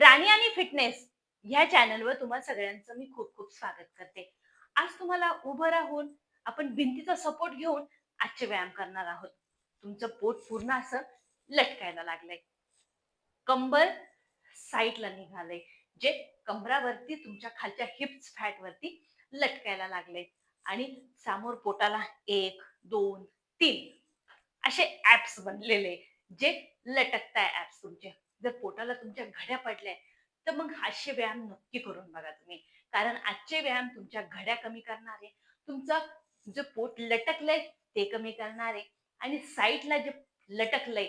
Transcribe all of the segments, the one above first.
राणी आणि फिटनेस ह्या चॅनलवर तुम्हा सगळ्यांचं मी खूप खूप स्वागत करते. आज तुम्हाला उभं राहून आपण भिंतीचा सपोर्ट घेऊन आजचे व्यायाम करणार आहोत. तुमचं पोट पूर्ण असं लटकायला लागलंय. कंबर साईडला निघालंय जे कंबरावरती तुमच्या खालच्या हिप्स फॅट वरती लटकायला लागले आणि समोर पोटाला एक दोन तीन असे ऍप्स बनलेले जे लटकताय ऍप्स तुमचे. जर पोटाला तुमच्या घड्या पडल्या तर मग हास्य व्यायाम नक्की करून बघा तुम्ही. कारण आजचे व्यायाम तुमच्या घड्या कमी करणारे तुमचं जे पोट लटकलंय ते कमी करणारे आणि साईडला जे लटकलंय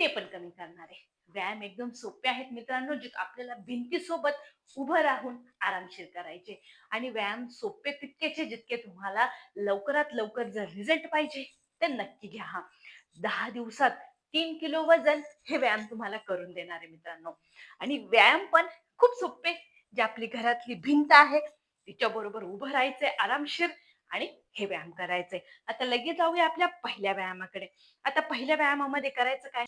ते पण कमी करणारे. व्यायाम एकदम सोपे आहेत मित्रांनो जे आपल्याला भिंतीसोबत उभं राहून आरामशीर करायचे. आणि व्यायाम सोपे तितकेचे जितके तुम्हाला लवकरात लवकर जर रिझल्ट पाहिजे तर नक्की घ्या. हा. दहा दिवसात तीन किलो वजन हे व्यायाम तुम्हाला करून देणार आहे मित्रांनो. आणि व्यायाम पण खूप सोपे. जे आपली घरातली भिंत आहे तिच्या बरोबर उभं राहायचंय आरामशीर आणि हे व्यायाम करायचे आता लगेच जाऊया आपल्या पहिल्या व्यायामाकडे. आता पहिल्या व्यायामामध्ये करायचं काय?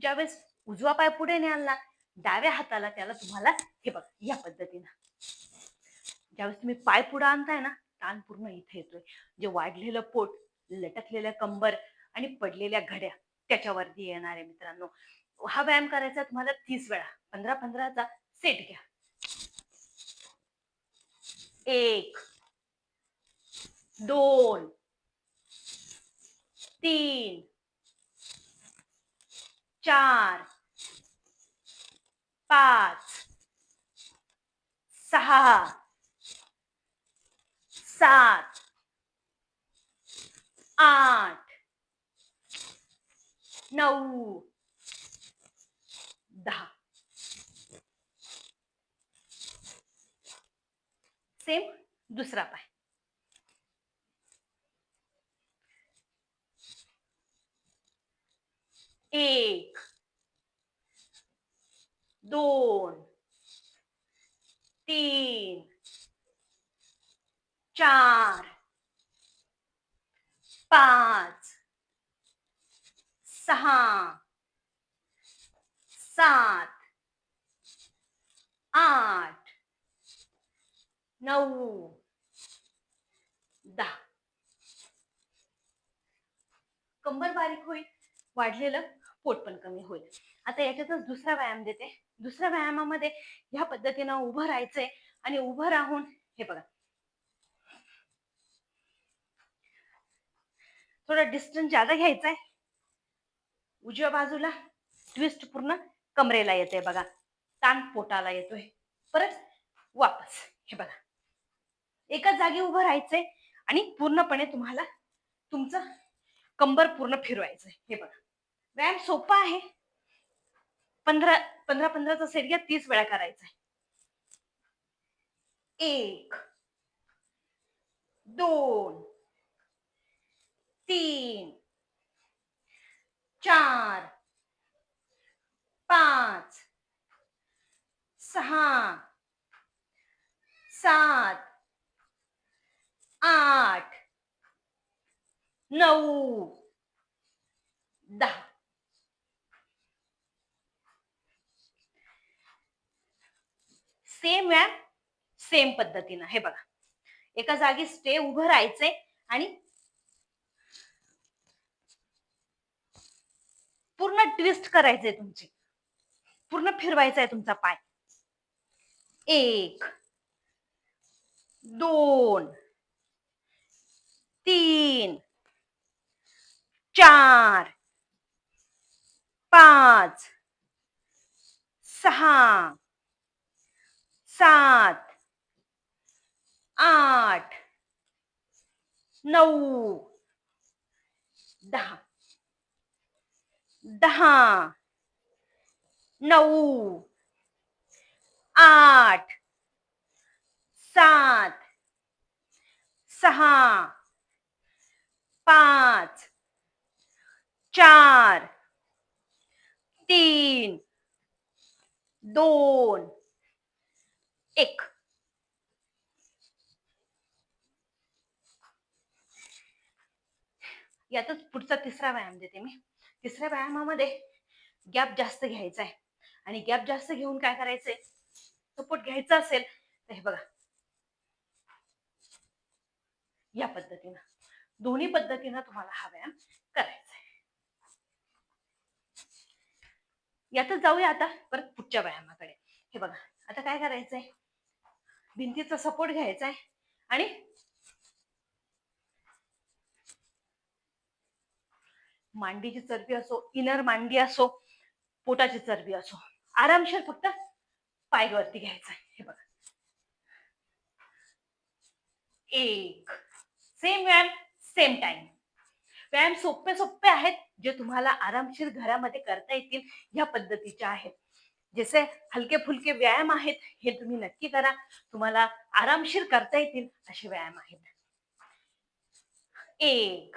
ज्यावेळेस उजवा पाय पुढे न्याल ना डाव्या हाताला त्याला तुम्हाला हे बघ या पद्धतीनं. ज्यावेळेस तुम्ही पाय पुढे आणताय ना ताण पूर्ण इथे येतोय. जे वाढलेलं पोट लटकलेलं कंबर आणि पडलेल्या घड्या त्याच्यावरती येणार आहे मित्रांनो. हा व्यायाम करायचा तुम्हाला तीस वेळा. पंधरा पंधराचा सेट घ्या. एक दोन तीन चार पाच सहा सात आठ नऊ दहा. सेम दुसरा पाय. एक दोन तीन चार पाच सहा सात आठ नऊ दहा. कंबर बारीक होईल वाढलेलं पोट पण कमी होईल. आता याच्यातच दुसरा व्यायाम देते. दुसऱ्या व्यायामामध्ये ह्या पद्धतीनं उभं राहायचंय आणि उभं राहून हे बघा थोडा डिस्टन्स ज्यादा घ्यायचा आहे उजव्या बाजूला ट्विस्ट पूर्ण कमरेला येते बघा. ताण पोटाला येतोय. परत वापस. हे बघा. एकाच जागी उभं राहायचंय आणि पूर्णपणे तुम्हाला तुमचं कंबर पूर्ण फिरवायचंय. हे बघा. व्यायाम सोपा आहे. पंधरा पंधरा पंधराचा सेट घ्या तीस वेळा करायचा आहे एक दोन तीन चार पाच सहा सात आठ नऊ दहा. सेम व्यायाम सेम पद्धतीनं. हे बघा. एका जागी स्टे उभं राहायचंय आणि पूर्ण ट्विस्ट करायचंय तुमची. पूर्ण फिरवायचा आहे तुमचा पाय. एक दोन तीन चार पाच सहा सात आठ नऊ दहा. दहा नऊ आठ सात सहा पाच चार तीन दोन एक. यातच पुढचा तिसरा व्यायाम देते मी. तिसऱ्या व्यायामामध्ये गॅप जास्त घ्यायचा आहे आणि गॅप जास्त घेऊन काय करायचंय? सपोर्ट घ्यायचा असेल तर हे बघा. या पद्धतीनं. दोन्ही पद्धतीनं तुम्हाला हा व्यायाम करायचा आहे यातच जाऊया आता परत पुढच्या व्यायामाकडे. हे बघा. आता काय करायचंय? भिंतीचा सपोर्ट घ्यायचा आहे आणि मांडीची चरबी असो इनर मांडी असो पोटाची चरबी असो आरामशीर फक्त पायवरती घ्यायचा आहे हे बघा. एक. सेम व्यायाम सेम टाइम व्यायाम सोपे सोपे आहेत जे तुम्हाला आरामशीर घरामध्ये करता येतील ह्या पद्धतीच्या आहेत. जसे हलके फुलके व्यायाम आहेत हे तुम्ही नक्की करा. तुम्हाला आरामशीर करता येतील असे व्यायाम आहेत. एक.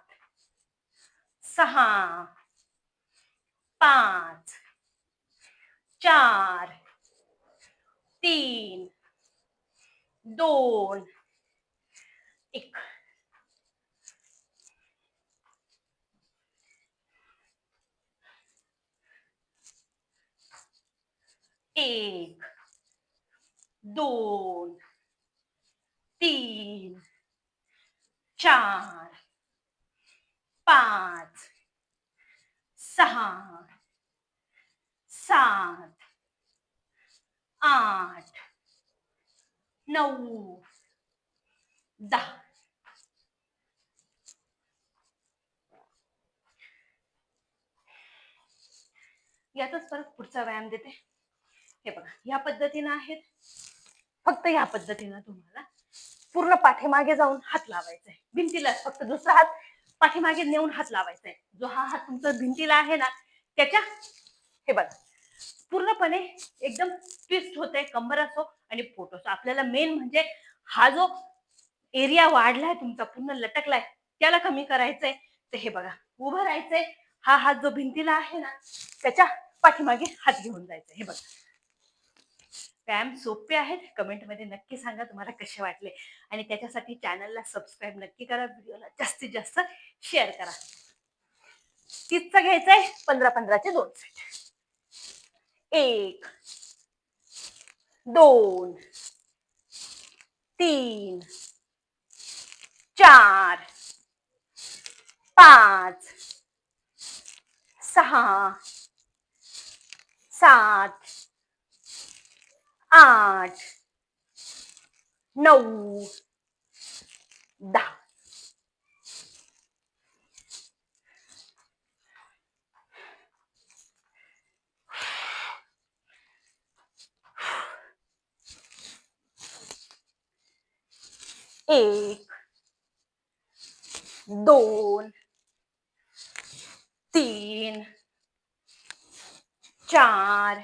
सहा पाच चार तीन दोन एक। एक दोन तीन चार पाच सहा सात आठ नऊ दहा. यातच परत पुढचा व्यायाम देते. हे बघा या पद्धतीनं आहेत. फक्त या पद्धतीनं तुम्हाला पूर्ण पाठीमागे जाऊन हात लावायचा आहे भिंतीला फक्त दुसरा हात पाठीमागे नेऊन हात लावायचा आहे जो हा हात तुमचा भिंतीला आहे ना त्याच्या हे बघा. पूर्णपणे एकदम ट्विस्ट होत आहे कंबर असो आणि पोट असो. आपल्याला मेन म्हणजे हा जो एरिया वाढलाय तुमचा पूर्ण लटकलाय त्याला कमी करायचंय. तर हे बघा उभं राहायचंय. हा हात जो भिंतीला आहे ना त्याच्या पाठीमागे हात घेऊन जायचा हे बघा. व्यायाम सोपे आहेत. कमेंटमध्ये नक्की सांगा तुम्हाला कसे वाटले. आणि त्याच्यासाठी चॅनलला सबस्क्राईब नक्की करा. व्हिडिओला जास्तीत जास्त शेअर करा. तिथचं घ्यायचं आहे पंधरा पंधराचे दोन सेट. एक दोन तीन चार पाच सहा सात आठ नऊ दहा. एक दोन तीन चार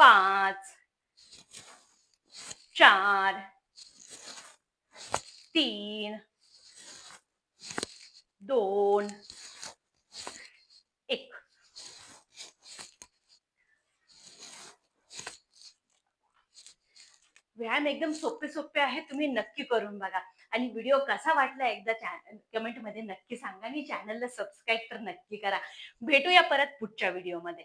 पाच चार तीन दोन एक. व्यायाम एकदम सोपे सोपे आहे तुम्ही नक्की करून बघा. आणि व्हिडिओ कसा वाटला एकदा कमेंटमध्ये नक्की सांगा आणि चॅनलला सबस्क्राईब तर नक्की करा. भेटूया परत पुढच्या व्हिडिओमध्ये